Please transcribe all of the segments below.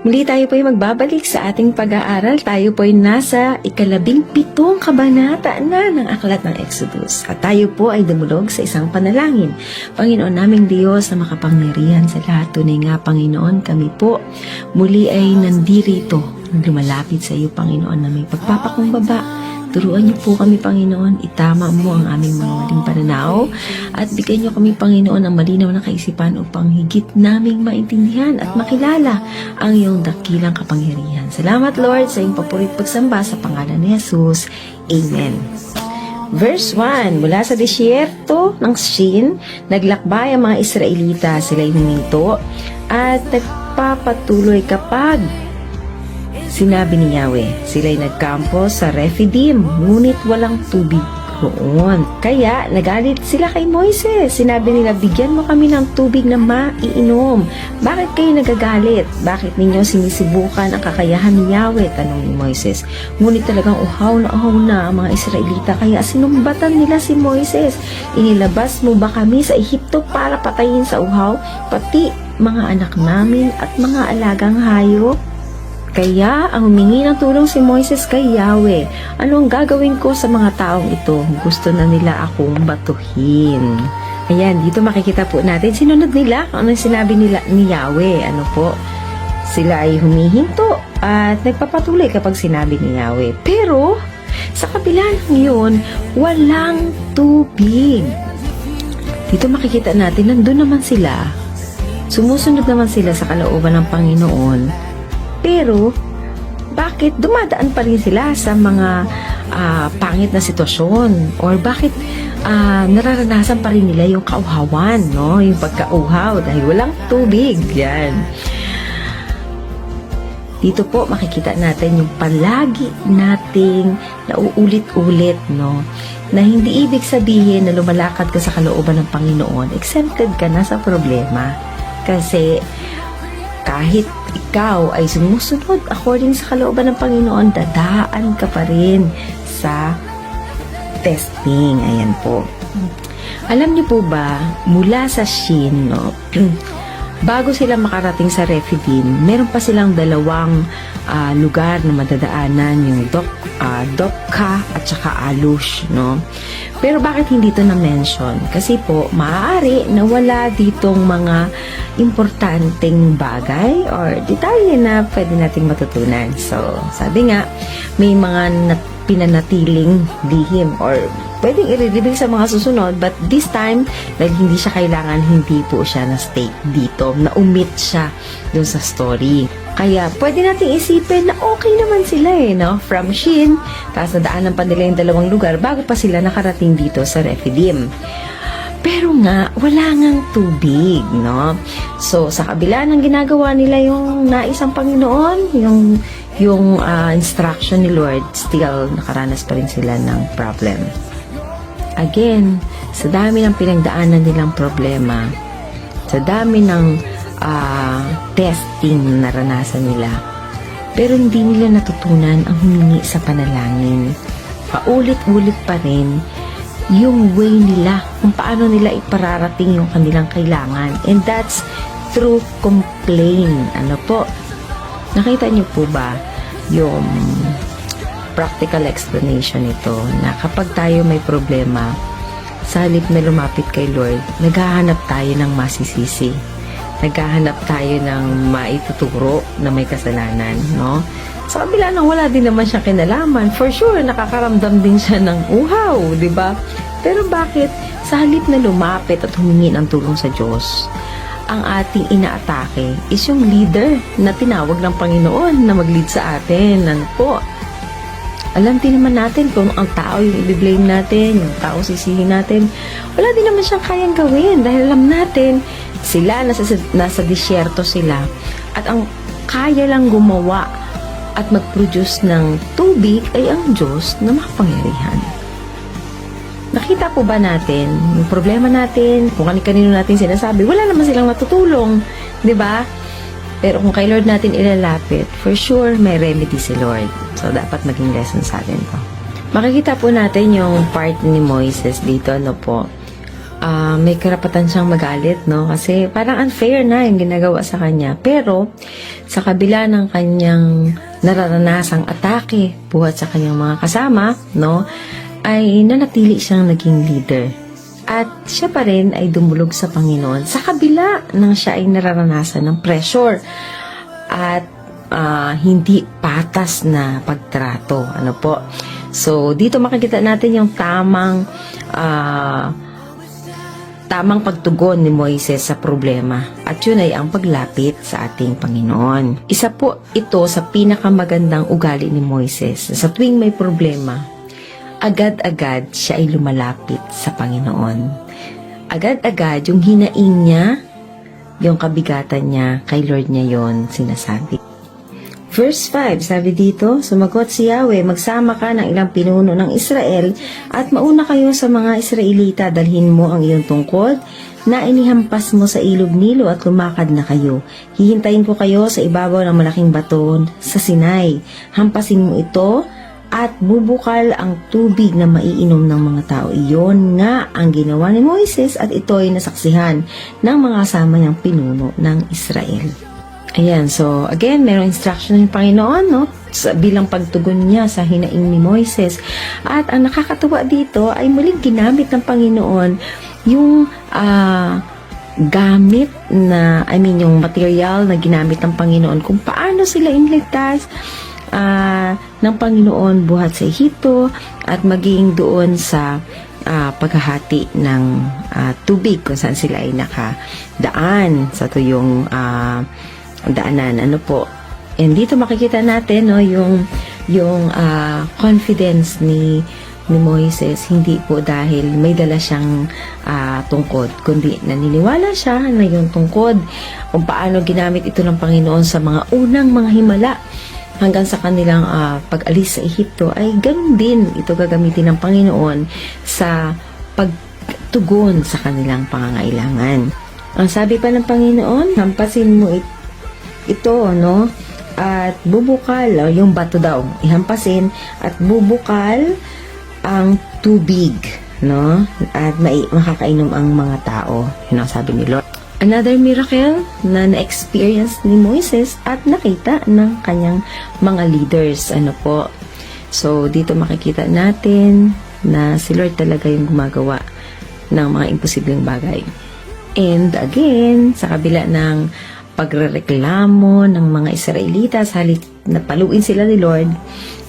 Muli tayo po ay magbabalik sa ating pag-aaral. Tayo po ay nasa ikalabing pitong kabanata na ng Aklat ng Exodus. At tayo po ay dumulog sa isang panalangin. Panginoon naming Diyos na makapangyarihan sa lahat. Tunay nga, Panginoon, kami po muli ay nandirito. Lumalapit sa iyo, Panginoon, na may pagpapakumbaba. Turuan niyo po kami, Panginoon. Itama mo ang aming mga maling pananaw at bigyan niyo kami, Panginoon, ng malinaw na kaisipan upang higit naming maintindihan at makilala ang iyong dakilang kapangyarihan. Salamat, Lord, sa iyong papurit pagsamba sa pangalan ni Jesus. Amen. Verse 1, mula sa disyerto ng Shin, naglakbay ang mga Israelita, sila'y huminto at nagpapatuloy kapag Sinabi ni Yahweh, sila'y nagkampo sa Rephidim, ngunit walang tubig roon. Kaya nagalit sila kay Moises. Sinabi nila, bigyan mo kami ng tubig na maiinom. Bakit kayo nagagalit? Bakit ninyo sinisibukan ang kakayahan ni Yahweh? Tanong ni Moises. Ngunit talagang uhaw na uhaw na ang mga Israelita. Kaya sinumbatan nila si Moises. Inilabas mo ba kami sa Ehipto para patayin sa uhaw? Pati mga anak namin at mga alagang hayop? Kaya ang humingi ng tulong si Moises kay Yahweh. Ano ang gagawin ko sa mga taong ito? Gusto na nila akong batuhin. Ayan, dito makikita po natin, sinunod nila kung ano sinabi nila ni Yahweh. Ano po? Sila ay humihinto at nagpapatuloy kapag sinabi ni Yahweh. Pero, sa kabila ng yun, walang tubig. Dito makikita natin, nandun naman sila. Sumusunod naman sila sa kalooban ng Panginoon. Pero, bakit dumadaan pa rin sila sa mga ah, pangit na sitwasyon? Or bakit ah, nararanasan pa rin nila yung kauhawan, no? Yung pagkauhaw dahil walang tubig. Yan. Dito po makikita natin yung palagi nating nauulit-ulit, no? Na hindi ibig sabihin na lumalakad ka sa kalooban ng Panginoon, exempted ka na sa problema. Kasi kahit ikaw ay sumusunod according sa kalooban ng Panginoon, dadaan ka pa rin sa testing. Ayan po. Alam niyo po ba, mula sa Shin, no, bago sila makarating sa Rephidim, meron pa silang dalawang ah, lugar na madadaanan, yung Dok, ah, Dokka at saka Alush, no? Pero bakit hindi ito na-mention? Kasi po, maaari na wala ditong mga importanteng bagay or detalye na pwede nating matutunan. So, sabi nga, may mga nat- pinanatiling lihim or pwedeng i-reveal sa mga susunod but this time, dahil hindi siya kailangan, hindi po siya na-stay dito. Na-omit siya dun sa story. Kaya pwede nating isipin na okay naman sila eh, no? From Shin, tapos nadaanan pa nila yung dalawang lugar bago pa sila nakarating dito sa Rephidim. Pero nga, wala ngang tubig, no? So, sa kabila ng ginagawa nila yung naisang Panginoon, yung, yung ah, instruction ni Lord, still nakaranas pa rin sila ng problem. Again, sa dami ng pinagdaanan nilang problema, sa dami ng ah, testing na naranasan nila, pero hindi nila natutunan ang humingi sa panalangin. Paulit-ulit pa rin yung way nila kung paano nila ipararating yung kanilang kailangan. And that's through complain. Ano po? Nakita niyo po ba yung practical explanation nito na kapag tayo may problema, sa halip na lumapit kay Lord, naghahanap tayo ng masisisi. Naghahanap tayo ng maituturo na may kasalanan, no? Sa kabila nang wala din naman siya kinalaman, for sure, nakakaramdam din siya ng uhaw, di ba? Pero bakit sa halip na lumapit at humingi ng tulong sa Diyos, ang ating inaatake is yung leader na tinawag ng Panginoon na mag-lead sa atin. Ano po? Alam din naman natin kung ang tao yung i-blame natin, yung tao sisihin natin. Wala din naman siyang kayang gawin dahil alam natin sila nasa, nasa disyerto sila at ang kaya lang gumawa at mag-produce ng tubig ay ang Diyos na makapangyarihan. Nakita po ba natin yung problema natin, kung kanino natin sinasabi, wala naman silang matutulong, di ba? Pero kung kay Lord natin ilalapit, for sure may remedy si Lord. So, dapat maging lesson sa atin to. Makikita po natin yung part ni Moises dito, ano po. ah, may karapatan siyang magalit, no? Kasi parang unfair na yung ginagawa sa kanya. Pero, sa kabila ng kanyang nararanasang atake buhat sa kanyang mga kasama, no? Ay nanatili siyang naging leader. At siya pa rin ay dumulog sa Panginoon sa kabila ng siya ay nararanasan ng pressure at ah, hindi patas na pagtrato. Ano po? So, dito makikita natin yung tamang ah, tamang pagtugon ni Moises sa problema at yun ay ang paglapit sa ating Panginoon. Isa po ito sa pinakamagandang ugali ni Moises. Sa tuwing may problema, agad-agad siya ay lumalapit sa Panginoon. Agad-agad yung hinaing niya, yung kabigatan niya, kay Lord niya yon sinasabi. Verse 5, sabi dito, Sumagot si Yahweh, magsama ka ng ilang pinuno ng Israel at mauna kayo sa mga Israelita, dalhin mo ang iyong tungkod na inihampas mo sa ilog Nilo at lumakad na kayo. Hihintayin ko kayo sa ibabaw ng malaking bato sa Sinai. Hampasin mo ito at bubukal ang tubig na maiinom ng mga tao. Iyon nga ang ginawa ni Moises at ito ay nasaksihan ng mga kasama niyang pinuno ng Israel. Ayan, so again, merong instruction ng Panginoon, no? Sa, bilang pagtugon niya sa hinaing ni Moises. At ang nakakatuwa dito ay muling ginamit ng Panginoon yung ah, gamit na, I mean, yung material na ginamit ng Panginoon kung paano sila inligtas ah, ng Panginoon buhat sa Ehipto at maging doon sa ah, paghahati ng ah, tubig kung saan sila ay nakadaan sa tuyong ah, daanan. Ano po? And dito makikita natin no yung yung ah, confidence ni ni Moises hindi po dahil may dala siyang ah, tungkod kundi naniniwala siya na yung tungkod kung paano ginamit ito ng Panginoon sa mga unang mga himala hanggang sa kanilang ah, pag-alis sa Ehipto ay ganun din ito gagamitin ng Panginoon sa pagtugon sa kanilang pangangailangan. Ang sabi pa ng Panginoon, hampasin mo it- ito, no? At bubukal, o, yung bato daw, ihampasin at bubukal ang tubig, no? At mai makakainom ang mga tao. Yun ang sabi ni Lord. Another miracle na na-experience ni Moises at nakita ng kanyang mga leaders. Ano po? So, dito makikita natin na si Lord talaga yung gumagawa ng mga imposibleng bagay. And again, sa kabila ng pagrereklamo ng mga Israelita sa halip na paluin sila ni Lord,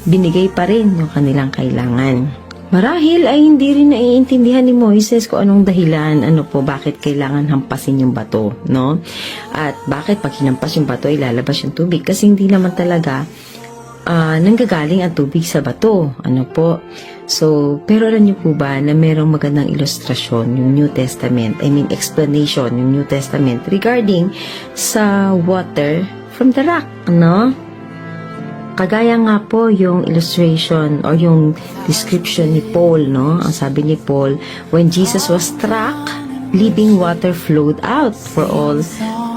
binigay pa rin yung kanilang kailangan. Marahil ay hindi rin naiintindihan ni Moises kung anong dahilan, ano po, bakit kailangan hampasin yung bato, no? At bakit pag hinampas yung bato, ilalabas yung tubig? Kasi hindi naman talaga ah, nanggagaling ang tubig sa bato. Ano po? So, pero alam niyo po ba na merong magandang ilustrasyon yung New Testament, I mean explanation yung New Testament regarding sa water from the rock, no? Kagaya nga po yung illustration or yung description ni Paul, no? Ang sabi ni Paul, when Jesus was struck, living water flowed out for all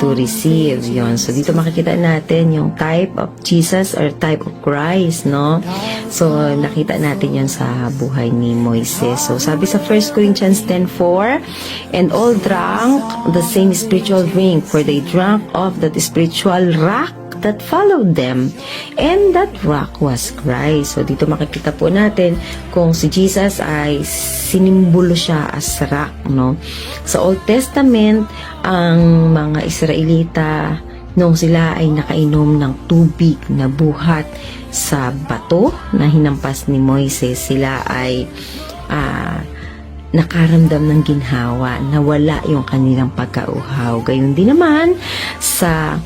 to receive. Yon. So, dito makikita natin yung type of Jesus or type of Christ, no? So, nakita natin yan sa buhay ni Moises. So, sabi sa 1 Corinthians 10.4, And all drank the same spiritual drink, for they drank of that spiritual rock that followed them. And that rock was Christ. So, dito makikita po natin kung si Jesus ay sinimbolo siya as rock, no? Sa Old Testament, ang mga Israelita, nung sila ay nakainom ng tubig na buhat sa bato na hinampas ni Moises, sila ay ah, nakaramdam ng ginhawa, nawala yung kanilang pagkauhaw. Gayun din naman sa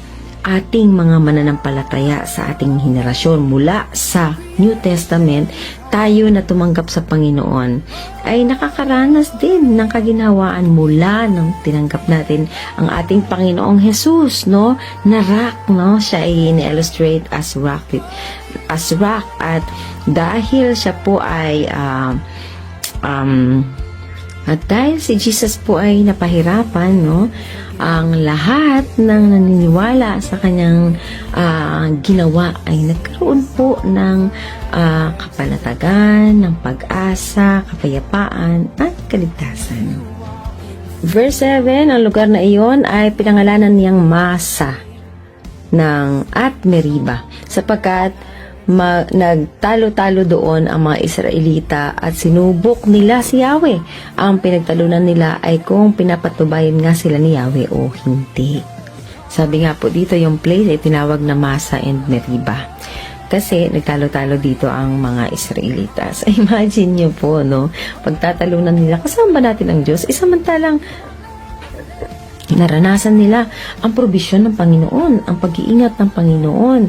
ating mga mananampalataya sa ating henerasyon mula sa New Testament, tayo na tumanggap sa Panginoon ay nakakaranas din ng kaginhawaan mula nang tinanggap natin ang ating Panginoong Jesus, no? Na rock, no? Siya ay ni-illustrate as rock, as rock at dahil siya po ay ah, um, at dahil si Jesus po ay napahirapan, no, ang lahat ng naniniwala sa kanyang ah, ginawa ay nagkaroon po ng ah, kapanatagan, ng pag-asa, kapayapaan, at kaligtasan. Verse 7, ang lugar na iyon ay pinangalanan niyang Masa ng at Meriba sapagkat ma- nagtalo-talo doon ang mga Israelita at sinubok nila si Yahweh. Ang pinagtalunan nila ay kung pinapatubayan nga sila ni Yahweh o hindi. Sabi nga po dito yung place ay tinawag na Masa and Meriba. Kasi nagtalo-talo dito ang mga Israelitas. Imagine nyo po, no? Pagtatalunan nila, kasama ba natin ang Diyos? Isamantalang naranasan nila ang probisyon ng Panginoon, ang pag-iingat ng Panginoon,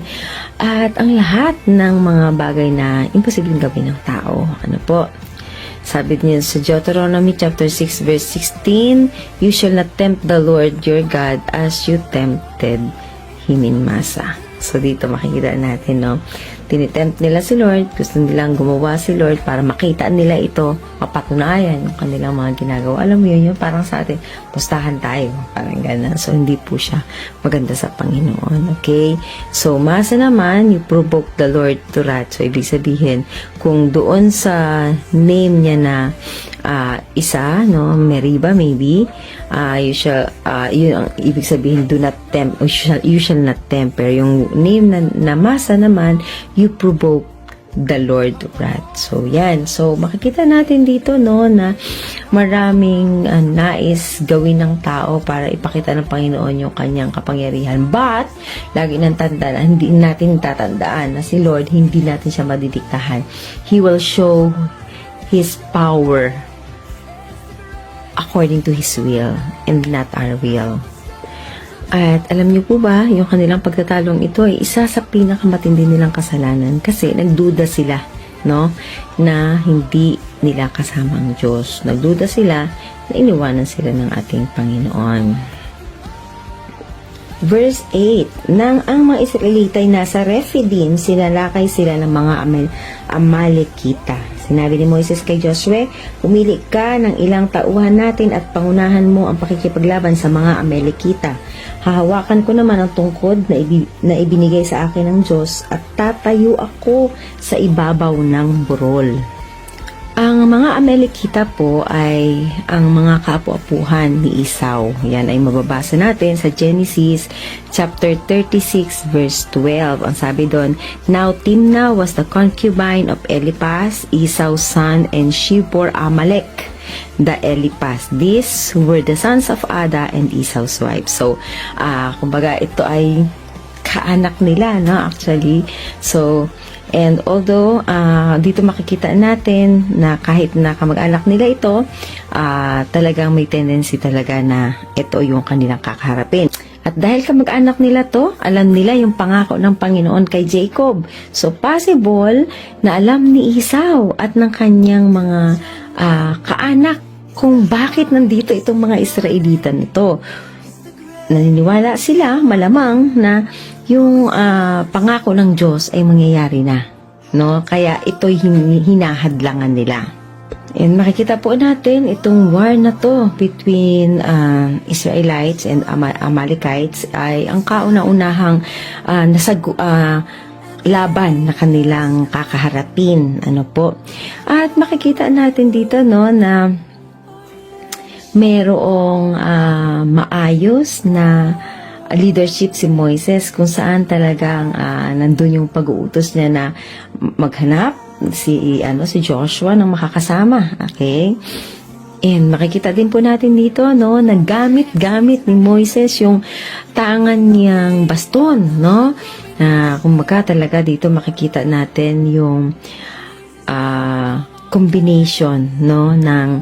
at ang lahat ng mga bagay na imposibleng gawin ng tao. Ano po? Sabi niya sa Deuteronomy chapter 6 verse 16, You shall not tempt the Lord your God as you tempted him in Masa. So dito makikita natin, no? Tinitempt nila si Lord, gusto nilang gumawa si Lord para makita nila ito, mapatunayan yung kanilang mga ginagawa. Alam mo yun, yun parang sa atin, pustahan tayo, parang gano'n. So hindi po siya maganda sa Panginoon, okay? So masa naman, you provoke the Lord to wrath. So ibig sabihin, kung doon sa name niya na ah, isa, no, Meriba maybe, ah, you shall, ah, yun ang ibig sabihin, do not tempt, you shall, you shall not temper. Yung name na, na masa naman, you provoke the Lord to wrath. So, yan. So, makikita natin dito, no, na maraming ah, nais gawin ng tao para ipakita ng Panginoon yung kanyang kapangyarihan. But, lagi nang tandaan, hindi natin tatandaan na si Lord, hindi natin siya madidiktahan. He will show His power according to His will and not our will. At alam niyo po ba, yung kanilang pagtatalong ito ay isa sa pinakamatindi nilang kasalanan kasi nagduda sila, no? Na hindi nila kasama ang Diyos. Nagduda sila na iniwanan sila ng ating Panginoon. Verse 8, Nang ang mga Israelita ay nasa Rephidim, sinalakay sila ng mga Amal- Amalekita. Sinabi ni Moises kay Joshua, Pumili ka ng ilang tauhan natin at pangunahan mo ang pakikipaglaban sa mga Amalekita. Hahawakan ko naman ang tungkod na, ibi- na ibinigay sa akin ng Diyos at tatayo ako sa ibabaw ng burol. Ang mga Amalekita po ay ang mga kaapu-apuhan ni Esau. Yan ay mababasa natin sa Genesis chapter 36 verse 12. Ang sabi doon, Now Timna was the concubine of Eliphaz, Esau's son, and she bore Amalek the Eliphaz. These were the sons of Ada and Esau's wife. So, ah kumbaga ito ay kaanak nila, no, actually. So, and although ah, dito makikita natin na kahit na kamag-anak nila ito, ah, talagang may tendency talaga na ito yung kanilang kakaharapin. At dahil kamag-anak nila to, alam nila yung pangako ng Panginoon kay Jacob. So, possible na alam ni Esau at ng kanyang mga ah, kaanak kung bakit nandito itong mga Israelita nito naniniwala sila malamang na yung ah, pangako ng Diyos ay mangyayari na. No? Kaya ito'y hin- hinahadlangan nila. And makikita po natin itong war na to between ah, Israelites and Ama- Amalekites ay ang kauna-unahang ah, nasagu- ah, laban na kanilang kakaharapin. Ano po? At makikita natin dito no na merong ah, maayos na leadership si Moises kung saan talagang ah, nandun yung pag-uutos niya na maghanap si ano si Joshua ng makakasama okay And makikita din po natin dito no naggamit-gamit ni Moises yung tangan niyang baston no na kumbaga talaga dito makikita natin yung ah, combination no ng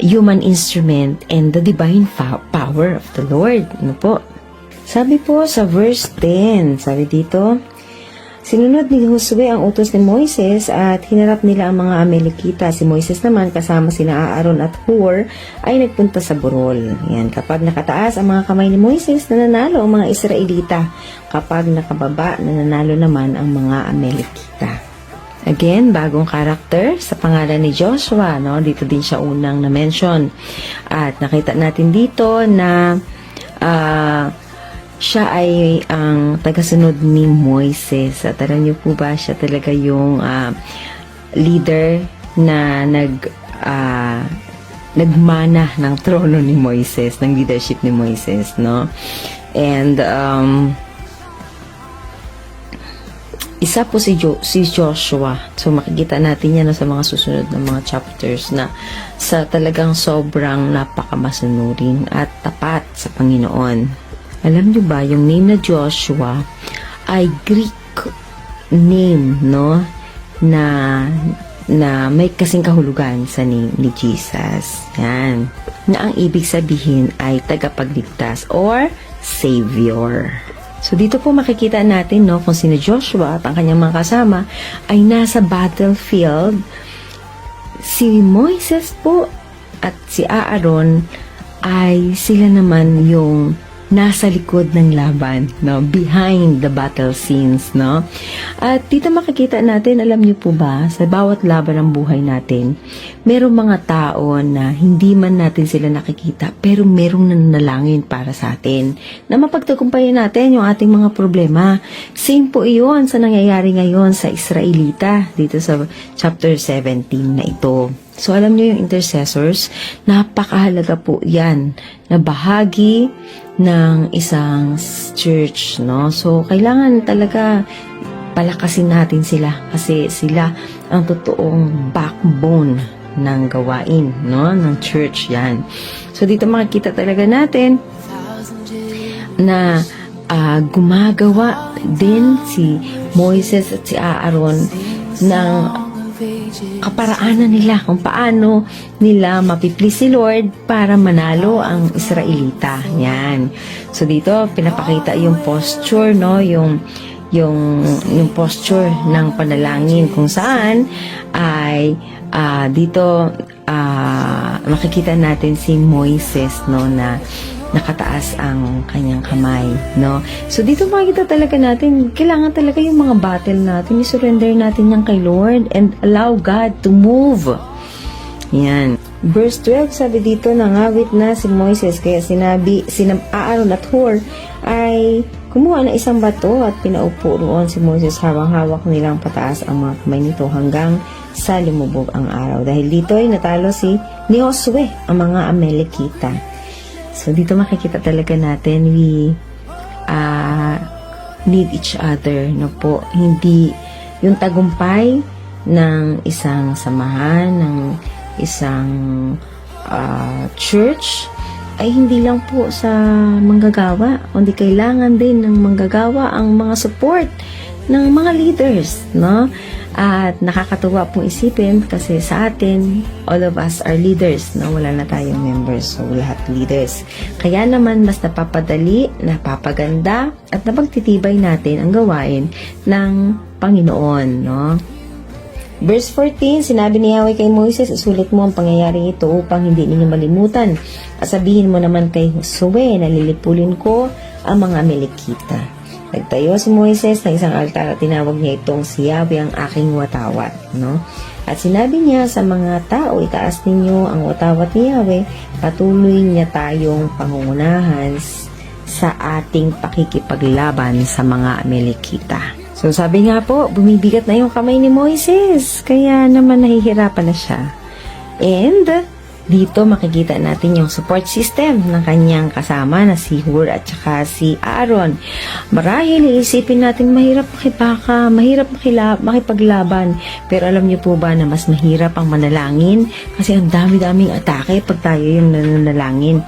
human instrument and the divine power of the Lord. Ano po? Sabi po sa verse 10, sabi dito, Sinunod ni Josue ang utos ni Moises at hinarap nila ang mga Amalekita. Si Moises naman kasama sina Aaron at Hur ay nagpunta sa Burol. Yan, kapag nakataas ang mga kamay ni Moises, nananalo ang mga Israelita. Kapag nakababa, nananalo naman ang mga Amalekita. Again, bagong karakter sa pangalan ni Joshua, no? Dito din siya unang na-mention. At nakita natin dito na ah, siya ay ang tagasunod ni Moises. At alam niyo po ba, siya talaga yung ah, leader na nag ah, nagmana ng trono ni Moises, ng leadership ni Moises, no? And, um, isa po si, jo- si Joshua. So makikita natin yan sa mga susunod na mga chapters na sa talagang sobrang napakamasunurin at tapat sa Panginoon. Alam niyo ba, yung name na Joshua ay Greek name, no? Na na may kasing kahulugan sa name ni Jesus. Yan. Na ang ibig sabihin ay tagapagligtas or Savior. So dito po makikita natin no kung sino Joshua at ang kanyang mga kasama ay nasa battlefield. Si Moises po at si Aaron ay sila naman yung nasa likod ng laban, no? Behind the battle scenes, no? At dito makikita natin, alam niyo po ba, sa bawat laban ng buhay natin, merong mga tao na hindi man natin sila nakikita, pero merong nananalangin para sa atin, na mapagtagumpayan natin yung ating mga problema. Same po iyon sa nangyayari ngayon sa Israelita, dito sa chapter 17 na ito. So, alam niyo yung intercessors, napakahalaga po yan na bahagi ng isang church, no? So, kailangan talaga palakasin natin sila kasi sila ang totoong backbone ng gawain, no? Ng church yan. So, dito makikita talaga natin na ah, gumagawa din si Moises at si Aaron ng kaparaanan nila kung paano nila mapiplease si Lord para manalo ang Israelita. Yan. So dito pinapakita yung posture no, yung yung yung posture ng panalangin kung saan ay ah, dito ah, makikita natin si Moises no na nakataas ang kanyang kamay, no? So, dito makikita talaga natin, kailangan talaga yung mga battle natin, i-surrender natin yan kay Lord and allow God to move. Yan. Verse 12, sabi dito, nangawit na si Moises, kaya sinabi, sinab Aaron at Hur ay kumuha ng isang bato at pinaupo roon si Moses habang hawak nilang pataas ang mga kamay nito hanggang sa lumubog ang araw. Dahil dito ay natalo si ni ang mga Amalekita. So, dito makikita talaga natin we uh, need each other, no po. Hindi yung tagumpay ng isang samahan, ng isang ah, church, ay hindi lang po sa manggagawa, kundi kailangan din ng manggagawa ang mga support ng mga leaders, no? At nakakatuwa pong isipin kasi sa atin, all of us are leaders, no? Wala na tayong members, so lahat leaders. Kaya naman mas napapadali, napapaganda, at napagtitibay natin ang gawain ng Panginoon, no? Verse 14, sinabi ni Yahweh kay Moises, isulit mo ang pangyayari ito upang hindi ninyo malimutan. At sabihin mo naman kay Josue na lilipulin ko ang mga Amalekita. Nagtayo si Moises ng isang altar at tinawag niya itong si Yahweh ang aking watawat. No? At sinabi niya sa mga tao, itaas ninyo ang watawat ni Yahweh, patuloy niya tayong pangungunahan sa ating pakikipaglaban sa mga Amalekita. So sabi nga po, bumibigat na yung kamay ni Moises, kaya naman nahihirapan na siya. And dito makikita natin yung support system ng kanyang kasama na si Hur at saka si Aaron. Marahil iisipin natin mahirap makipaka, mahirap makila, makipaglaban. Pero alam niyo po ba na mas mahirap ang manalangin kasi ang dami-daming atake pag tayo yung nananalangin.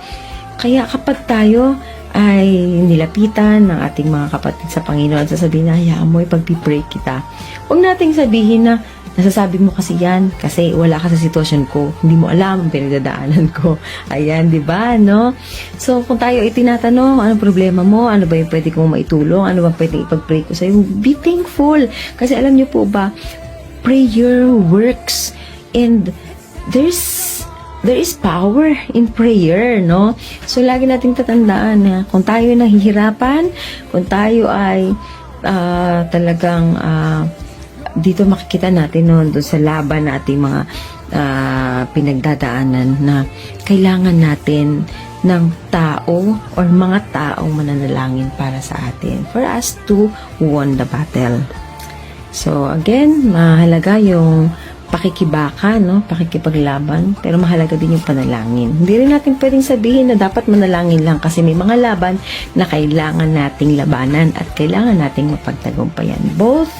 Kaya kapag tayo ay nilapitan ng ating mga kapatid sa Panginoon, sasabihin na, hayaan mo, ipagpipray kita. Huwag nating sabihin na, nasasabi mo kasi yan kasi wala ka sa sitwasyon ko. Hindi mo alam ang pinagdadaanan ko. Ayan, di ba, no? So, kung tayo itinatanong, ano problema mo? Ano ba yung pwede kong maitulong? Ano ba pwede ipag-pray ko sa'yo? Be thankful. Kasi alam niyo po ba, prayer works and there's there is power in prayer, no? So, lagi nating tatandaan na kung tayo nahihirapan, kung tayo ay ah, talagang ah, dito makikita natin no, doon sa laban na ating mga ah, pinagdadaanan na kailangan natin ng tao or mga taong mananalangin para sa atin for us to won the battle. So again, mahalaga yung pakikibaka, no? Pakikipaglaban, pero mahalaga din yung panalangin. Hindi rin natin pwedeng sabihin na dapat manalangin lang kasi may mga laban na kailangan nating labanan at kailangan nating mapagtagumpayan. Both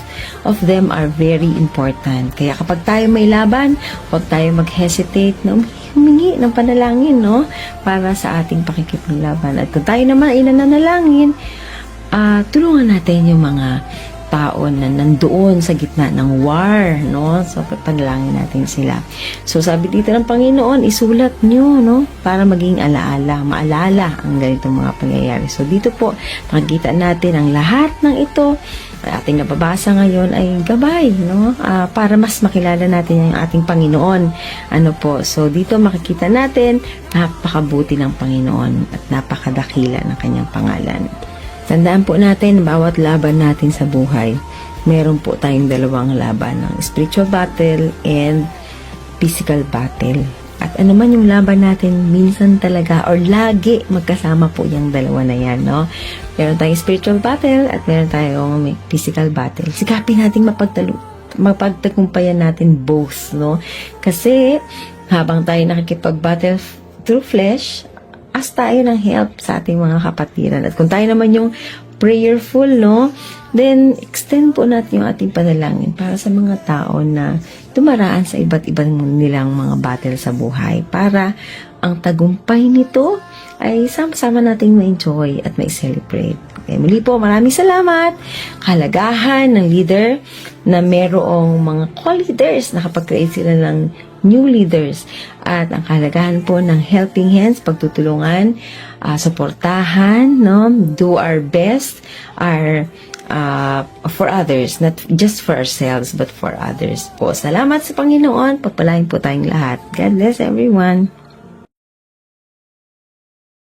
of them are very important. Kaya kapag tayo may laban, huwag tayo mag-hesitate na humingi ng panalangin, no? Para sa ating pakikipaglaban. At kung tayo naman ay nananalangin, ah tulungan natin yung mga tao na nandoon sa gitna ng war, no? So, panalangin natin sila. So, sabi dito ng Panginoon, isulat nyo, no? Para maging alaala, maalala ang ganitong mga pangyayari. So, dito po, makikita natin ang lahat ng ito ating nababasa ngayon ay gabay, no? Ah, para mas makilala natin ang ating Panginoon. Ano po, so dito makikita natin napakabuti ng Panginoon at napakadakila ng kanyang pangalan. Tandaan po natin, bawat laban natin sa buhay, meron po tayong dalawang laban, ng spiritual battle and physical battle. At ano man yung laban natin, minsan talaga or lagi magkasama po yung dalawa na yan, no? Meron tayong spiritual battle at meron tayong physical battle. Sikapin nating mapagtalo mapagtagumpayan natin both, no? Kasi habang tayo nakikipag-battle through flesh, ask tayo ng help sa ating mga kapatiran. At kung tayo naman yung prayerful, no? Then, extend po natin yung ating panalangin para sa mga tao na tumaraan sa iba't ibang nilang mga battle sa buhay para ang tagumpay nito ay sama-sama nating ma-enjoy at ma-celebrate. Okay, muli po, maraming salamat. Kalagahan ng leader na merong mga co-leaders na kapag create sila ng new leaders at ang kalagahan po ng helping hands, pagtutulungan, ah, suportahan, no? do our best, our uh, for others, not just for ourselves, but for others po. Salamat sa Panginoon. Pagpalain po tayong lahat. God bless everyone.